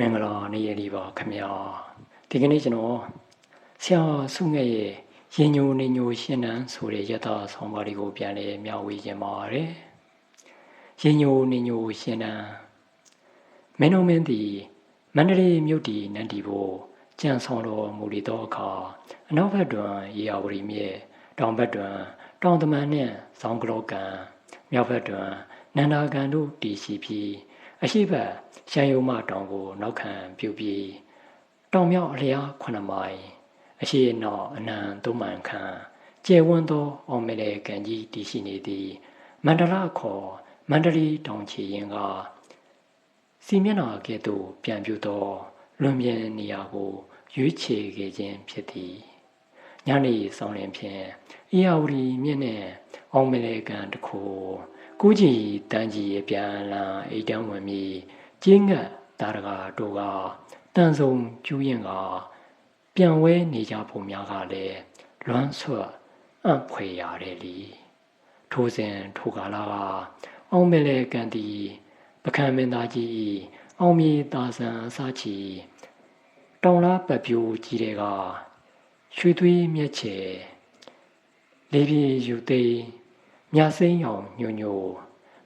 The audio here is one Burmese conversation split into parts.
မင်္ဂလာနေ့ရက်လေးပါခင်ဗျာဒီကနေ့ကျွန်တော်ဆရာဆုငယ်ရဲ့ရင်ညိုနေညိုရှင်းနှံဆိုတဲ့ယထာဆောင်ပါးလေးကိုပြန်လဲမျှဝေခြင်းပါတယ်ရင်ညိုနေညိုရှင်းနှံမင်းတို့မင်းသည်မန္တလေးမြို့တီနန္ဒီဘိုကြံဆောင်တော်မူလေသောအခါအနောက်ဘက်တွင်ရေယာဝတီမြစ်တောင်ဘက်တွင်တောင်တမန်နှင့်ဇောင်းကလောကံမြောက်ဘက်တွင်နန္ဒာကန်တို့တည်ရှိပြီး အရှိဘက်ရှမ်းယုံမတောင်ကိုနောက်ခံပြုပြီးတောင်မြောက်အလျား9မိုင်အရှိနောက်အနံသုံးမှန်ခန့်ကျယ်ဝန်းသောအောင်မလဲကန်ကြီးတည်ရှိနေသည်မန္တလာခေါ်မန္တလေးတောင်ချီရင်ကစီမျက်နှာကဲ့သို့ပြန်ပြူသောလွန်ပြင်နေရာကိုရွေးချယ်ခဲ့ခြင်းဖြစ်သည်ညနေဆောင်ရင်ဖြင့်အေယာဝတီမြင့်နှင့်အောင်မလဲကန်တစ်ခု ကိုကြီးတန်းကြီးအပြန်လန်အိတ်တန်းဝင်ပြီးကျင်းငတ်တာရကတို့ကတန်ဆုံကျူးရင်ကပြန်ဝဲနေကြပုံများကလည်းလွမ်းဆွတ်အံ့ဖွေရတယ်လီထိုးစဉ်ထိုကာလာကအောင်မလဲကန်တီပကံမင်းသားကြီးအောင်မြေတာဆန်အစချီတောင်လားပတ်ပြိုးကြီးတဲ့ကရွှေသွေးမြက်ချေလေးပြေယူသိ မြစိမ့်အောင်ညိုညို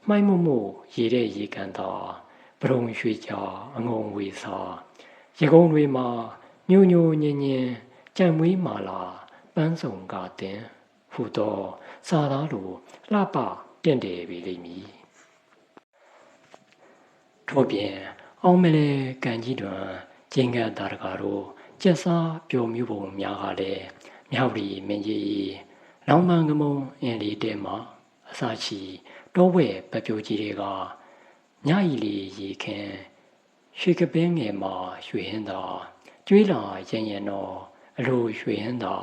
မှိုက်မှုမှုရေတဲ့ရေကန်သာပရုံရွှေချာအငုံဝေစာရေကုန်းတွေမှာညိုညိုညင်ညင်ကြံမွေးမာလာပန်းစုံကတင်ဟူသောစာသားလိုလှပတင့်တယ်ပြီလိမ့်မည်ထို့ပြင်အောင်မလဲကန်ကြီးတွင်ကျင်းကတ်တာရကာတို့ကျက်စားပျော်မြူပုံများကလည်းမြောက်ရီမင်းကြီး လောင်မန်ကမုံအင်းလေးတဲမှာအစာချီတောဝဲပပြိုကြီးတွေကညဤလီရေခင်ရွှေကပင်းငယ်မှာရွှေဟင်းသာကျွေးလာရင်ရင်တော့အလိုရွှေဟင်းသာ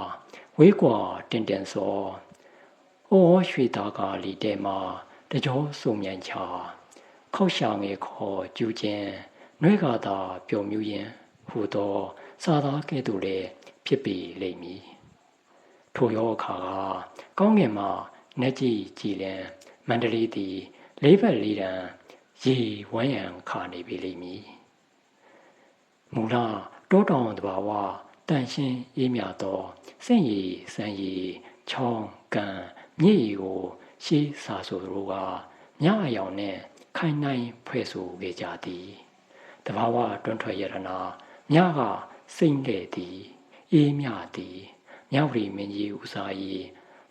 ဝေးကွာတင်တင်စောဩရွှေသားကလီတဲမှာတကြောစုံမြန်ချာခောက်ရှာငယ်ခေါ်ကျူးခြင်းနှွဲကသာပျော်မြူရင်ဟူသောစာသားကဲ့သို့လည်းဖြစ်ပေလိမ့်မည် ထိုရောအခါကကောင်းငင်မှာနှက်ကြည့်ကြည်လင်မန္တလေးသည်လေးဘက်လေးတန်းရေဝမ်းရံခါနေပြီလိမ့်မည်မူလတောတောင်တဘာဝတန်ရှင်းအေးမြသောစင့်ရည်စံရည်ချောင်းကန်မြည်ရည်ကို ရှေးစာဆိုတို့ကညအယောင်နဲ့ခိုင်နိုင်ဖွဲ့ဆိုခဲ့ကြသည်တဘာဝတွန်းထွက်ရတနာညကစိမ့်တဲ့သည်အေးမြသည် မြောက်ရီမင်းကြီးဦးစာကြီး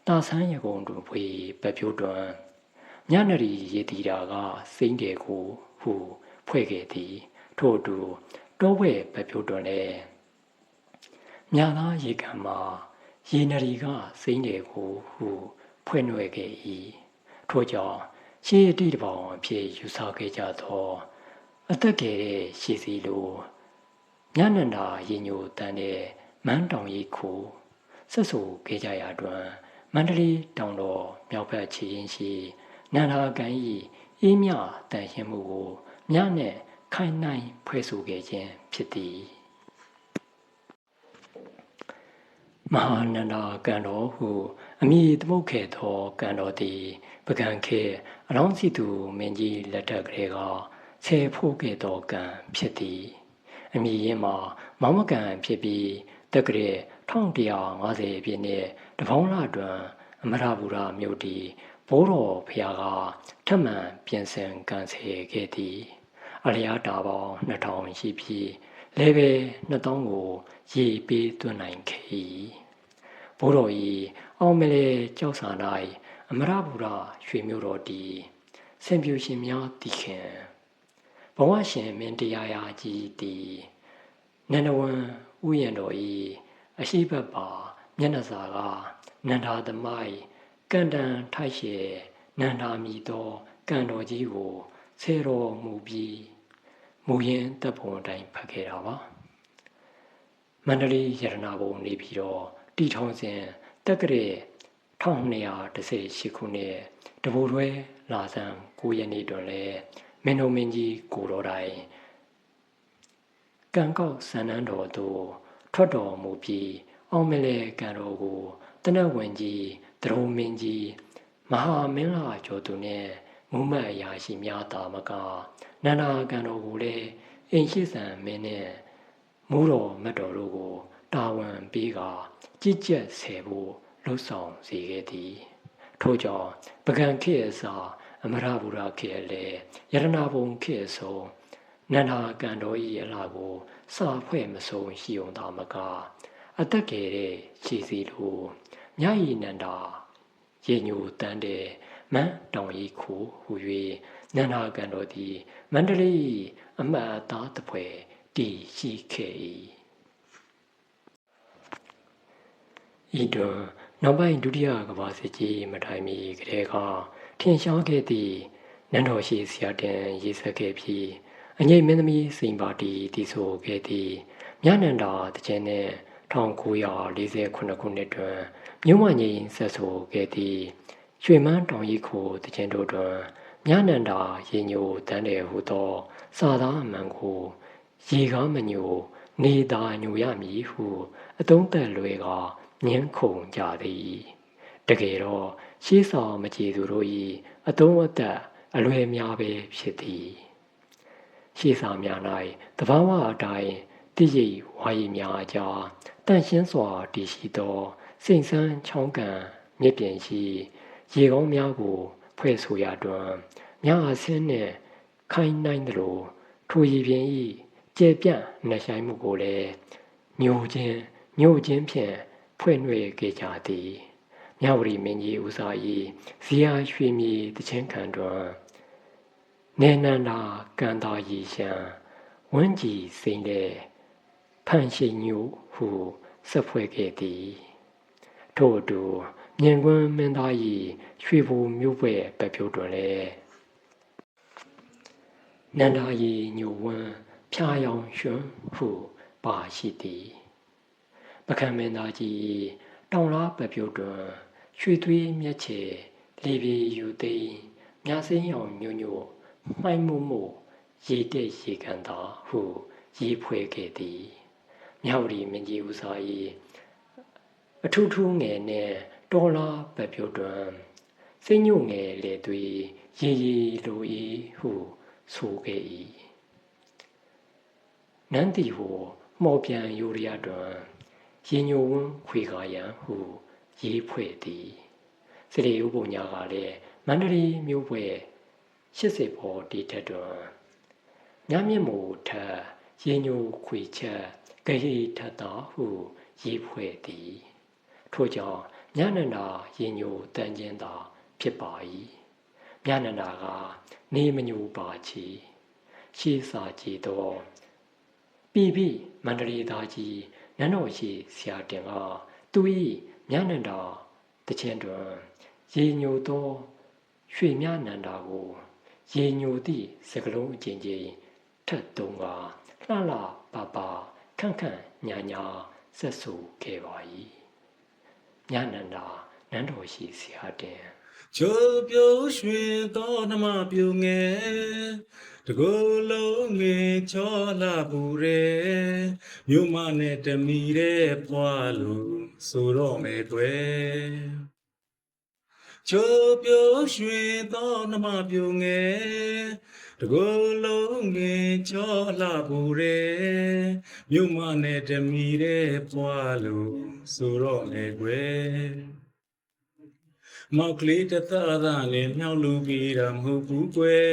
တာဆန်းရကုံတွင်ဖွေပပြိုးတွင်ညနရီရေတီတာကစိမ့်တယ်ကိုဟုဖွဲ့ခဲ့သည် ထို့အတူတောဝဲပပြိုးတွင်လည်းမြသားရေကံမှာရေနရီကစိမ့်တယ်ကိုဟုဖွဲ့နှွယ်ခဲ့၏ထို့ကြောင့်ရှေးအတိတပေါင်းအဖြစ်ယူဆခဲ့ကြသော အသက်ငယ်တဲ့ရှေးစီလိုညနန္ဒာရင်ညိုတန်တဲ့မန်းတောင်ရိပ်ခု ဆက်ဆူခဲ့ကြရာတွင်မန္တလေးတောင်တော်မြောက်ဘက်ခြေရင်းရှိနန္ဒာကန်ဤအေးမြတန်ရှင်းမှုကိုမြနဲ့ခိုင်နိုင်ဖွဲ့ဆိုခဲ့ခြင်းဖြစ်သည်မဟာနန္ဒာကံတော်ဟုအမိသမုတ်ခဲ့သောကံတော်သည်ပကံခေအလောင်းစီသူမင်းကြီးလက်ထက်ကလေးကဆယ်ဖို့ခဲ့သောကံဖြစ်သည်အမိရင်မှာမောင်မကံဖြစ်ပြီးတက္ကရေ 1150ပြည့်နှစ်တပေါင်းလတွင်အမရပူရမြို့တီဘိုးတော်ဖျားကထပ်မံပြင်ဆင်ကန်ဆယ်ခဲ့သည်အလျားတာပေါင်း2000ရှိပြီးလေပဲ2000ကိုရေပေးသွင်းနိုင်ခဲ့၏ဘိုးတော်ဤအောင်မလဲကြောက်စာ၌အမရပူရရွှေမြို့တော်တီဆင်ပြူရှင်များတည်ခင်ဘဝရှင်မင်းတရားရာကြီးတီနန္ဒဝန်ဥယျံတော်ဤ အရှိဘက်ပါမျက်နှာစာကနန္ဒာသမိုင်းကန္တန်ထိုက်ရှေနန္ဒာမီသောကံတော်ကြီးကိုဆေတော်မူပြီးမူရင်တပ်ပုံတိုင်းဖတ်ခဲ့တာပါမန္တလေးရတနာဘုံနေပြီးတော့တီထောင်စဉ်တက္ကရေ1218ခုနှစ်တဘူတွဲလာဆန်9ရက်နေ့တွင်လည်းမင်းတို့မင်းကြီးကိုတော်တိုင်ကံကောက်ဆန္ဒတော်သို့ ထွက်တော်မူပြီးအောင်မလဲကံတော်ကိုတနတ်ဝင်ကြီးသရုံမင်းကြီးမဟာမင်းလာကျော်သူနဲ့မုမတ်အရာရှိများသာမကနန္ဒာကံတော်ကိုလည်းအိမ်ရှိဆန်မင်းနဲ့မိုးတော်မတ်တော်တို့ကိုတာဝန်ပေးကကြည်ကြက်ဆယ်ဖို့လှုပ်ဆောင်စေခဲ့သည်ထို့ကြောင့်ပကံခေအစာအမရဗုဒ္ဓခေလည်းယရနာဘုံခေဆုံး နန္ဒာကံတော်ဤအလားကိုစာဖွဲ့မဆုံးရှိုံသာမကအသက်ငယ်တဲ့ခြေစီလိုမြတ်ဤနန္ဒာရေညိုတန်းတဲ့မန်းတောင်ဤခုဟူ၍နန္ဒာကံတော်သည်မန္တလေးအမတ်အသားတပွဲတည်ရှိခဲ့၏ဤတွင်နောက်ပိုင်းဒုတိယကမ္ဘာစစ်ကြီးမတိုင်မီကတည်းကထင်ရှားခဲ့သည့်နန်းတော်ရှိဆရာတင်ရေးဆက်ခဲ့ပြီး အငိမ့်မင်းသမီးစိန်ပါတီတည်ဆိုခဲ့သည့်မြနန္ဒာတခြင်းနှင့်1948ခုနှစ်တွင်မြို့မငိမ့်ဆက်ဆိုခဲ့သည့်ရွှေမန်းတောင်ရီခိုတခြင်းတို့တွင်မြနန္ဒာရေညိုတန်းတယ်ဟုသော စာသားအမှန်ကိုရေကားမညိုနေသာညိုရမည်ဟုအတုံးသက်လွဲကညှင်းခုန်ကြသည်တကယ်တော့ရှေးဆောင်မကြည်သူတို့၏အတုံးအသက်အလွယ်များပဲဖြစ်သည် ရှေးဆောင်များ၌တဘာဝအတိုင်းတည်ရည်ဝါရီများအကြားတန့်ရှင်းစွာတည်ရှိသောစိန်ဆန်းချောင်းကန်မြစ်ပြင်ရှိရေကောင်းများကို ဖွဲ့ဆိုရတွင်မြအဆင်းနှင့်ခိုင်းနိုင်သလိုထိုရေပြင်၏ကျေပြန့်နှဆိုင်မှုကိုလည်းညိုခြင်းညိုခြင်းဖြင့်ဖွဲ့နှွေခဲ့ကြသည်မြဝတီမင်းကြီးဦးစာ၏ဇီယာရွှေမြေတခြင်းခံတွင် နေနန္ဒာကန္တာရီရှံဝန်းကြည်စိန်တဲ့ဖန်ရှိညို့ဟုဆက်ဖွဲ့ခဲ့သည်ထို့အတူမြင်ကွန်းမင်းသား၏ရွှေဘူမြို့ပွဲပပြိုးတွင်လည်းနန္ဒာရီညိုဝန်းဖြာယောင်ရွှွန်းဟုပါရှိသည်ပကံမင်းသားကြီးတောင်လားပပြိုးတွင်ရွှေသွေးမျက်ချေလေပြေယူသိမ်းမြစင်းရောင်ညို့ညို့ မှိုင်းမှုမှုရေတဲ့ရေကန်သာဟုရေးဖွဲ့ခဲ့သည်မြဝတီမင်းကြီးဦးစာ၏အထူးထူးငယ်နဲ့တော်လာပပြိုးတွင်စိတ်ညို့ငယ်လေသွေးရေရီလို၏ဟုဆိုခဲ့၏နန်းတီဟုမော်ပြန်ယူရီယာတွင်ရင်ညိုဝန်းခွေကာယံဟုရေးဖွဲ့သည်စရိဥပုံညာကလည်းမန္တလေးမြို့ပွဲ 80ပေါ်တီထက်တွင်ညမြင့်မို့ထရင်ညိုခွေချက်ဂဟိထတာဟုရေးဖွဲ့သည်ထို့ကြောင့်ညနန္ဒာရင်ညိုတန်ကျင်းသာဖြစ်ပါ၏ညနန္ဒာကနေမညိုပါချီရှေးစာကြည်သောပိပိမန္တလေးသားကြီးနန်းတော်ရှိဆရာတင်ကသူ၏မြနန္ဒာတခြင်းတွင်ရေညိုသောရွှေမြနန္ဒာကို ရေညိုသည့်စကလုံးအချင်းချင်းထတ်တုံးကလှလှပါပါခန့်ခန့်ညာညာဆက်ဆူခဲ့ပါ၏မြနန္ဒာနန်းတော်ရှိဆရာတင်ချိုးပြိုးရွှင်သောနှမပြူငယ်တကိုယ်လုံးငယ်ချောလာပူရဲမြို့မနဲ့တမီတဲ့ပွားလို့ဆိုတော့မယ်တွေ့ ချိုးပြိုးရွှင်သောနှမပြူငယ်တကိုယ်လုံးငယ်ချောလာပူရဲမြို့မနဲ့တမီတဲ့ပွားလို့ဆိုတော့မယ်တွေ့မောက်ကလေးတသသာနဲ့မြောက်လူပြီးတာမဟုတ်ဘူးကွယ်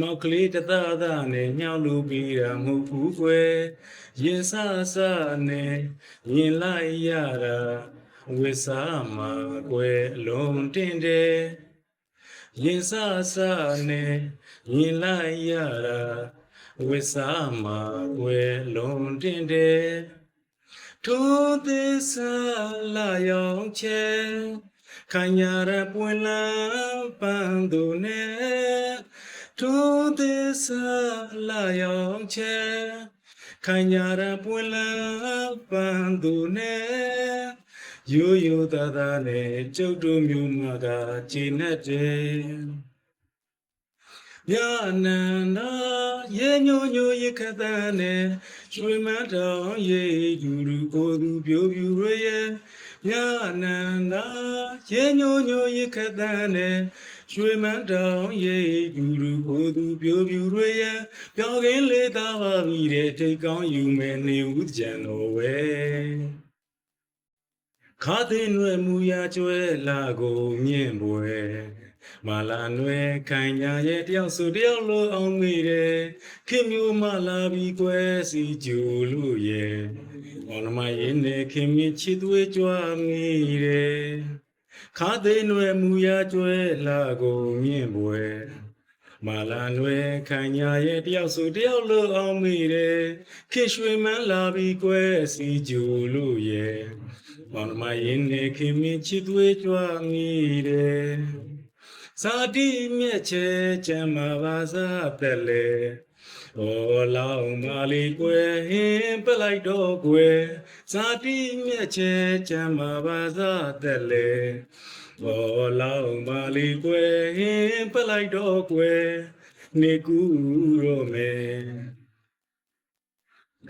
မောက်ကလေးတသသာနဲ့မြောက်လူပြီးတာမဟုတ်ဘူးကွယ်ရင်ဆဆနဲ့ရင်လိုက်ရတာ ဝိစားမှာကွယ်အလုံးတင်တယ်ရင်ဆဆနဲ့ရင်လိုက်ရတာဝိစားမှာကွယ်လုံးတင်တယ်ထိုသစ္စာလာရောက်ချဲခံရရပွင့်လန်းပန်းသူနဲ့ထိုသစ္စာလာရောက်ချဲခံရရပွင့်လန်းပန်းသူနဲ့ ရိုးရိုးသားသားနဲ့ကျုပ်တို့မျိုးမကခြေနဲ့တယ်မြနန္ဒာရေညိုညိုရခသနဲ့ရွှေမန်းတောင်ရေယူလူကိုသူပြိုပြူရရဲ့မြနန္ဒာရေညိုညိုရခသနဲ့ရွှေမန်းတောင်ရိပ်ဒူရူကိုသူပြိုပြူတွေရဲ့ပြောင်းကင်းလေးသားပါပြီတဲ့ထိတ်ကောင်းယူမယ်နေဦးကြံတော်ဝဲ ခါသိနွယ်မူရကျွဲလာကိုမြင့်ပွဲမာလာနွယ်ခိုင်ညာရဲ့တယောက်ဆိုတယောက်လိုအောင်မိတယ်ခင်မျိုးမလာပြီးကွယ်စီကျူလို့ရဲ့မောင်နှမရင်နေခင်မြချစ်သွေးကြွားမိတယ်ခါသိနွယ်မူရကျွဲလာကိုမြင့်ပွဲ မာလာနွယ်ခိုင်ညာရဲ့တယောက်ဆိုတယောက်လိုအောင်မိတယ်ခင်ရွှေမန်းလာပြီးကွယ်စီကျူလို့ရဲ့မောင်နှမရင်နေခင်မြချစ်သွေးကြွားမိတယ်ဇာတိမြက်ချဲချမ်းမာပါစားသက်လေ ဟောလောင်မာလီကွယ်ဟင်းပလိုက်တော့ကွယ်ဇာတိမြက်ချဲချမ်းမာပါစားသက်လေဟောလောင်မာလီကွယ်ဟင်းပလိုက်တော့ကွယ်နေကူရောမယ်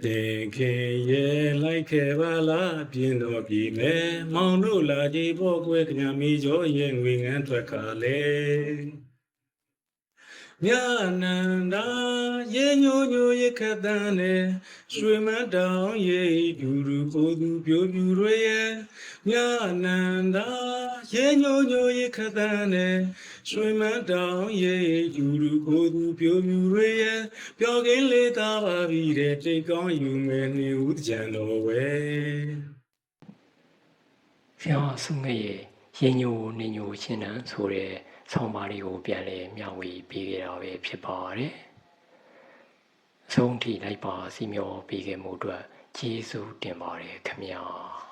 တင်ခင်ရဲ့လိုက်ခဲ့ပါလားပြင်းတော့ပြီမယ်မောင်တို့လာကြည့်ဖို့ကွယ်ခင်ဗျာမီကျော်ရဲ့ငွေငန်းထွက်ကလေ မြနန္ဒာရေညိုညိုရခတ်တန်းနဲ့ရွှေမန်းတောင်ရိပ်ဒူရူကိုသူပြိုပြူတွေရဲ့မြနန္ဒာရေညိုညိုရခတ်တန်းနဲ့ရွှေမန်းတောင်ရိပ်ဒူရူကိုသူပြိုပြူတွေရဲ့ပျော်ကင်းလေးသားပါပြီတဲ့တိတ်ကောင်းယူမယ်နေဦးကြံတော်ဝဲဆရာဆုငရဲ့ရင်ညိုနေညိုရှင်းတန်းဆိုတဲ့ ဆောင်းပါးလေးကိုပြန်လဲမျှဝေပေးခဲ့တာပဲဖြစ်ပါတယ်။အဆုံးထိလိုက်ပါစီမျောပေးခဲ့မှုအတွက်ကျေးဇူးတင်ပါတယ်ခင်ဗျာ။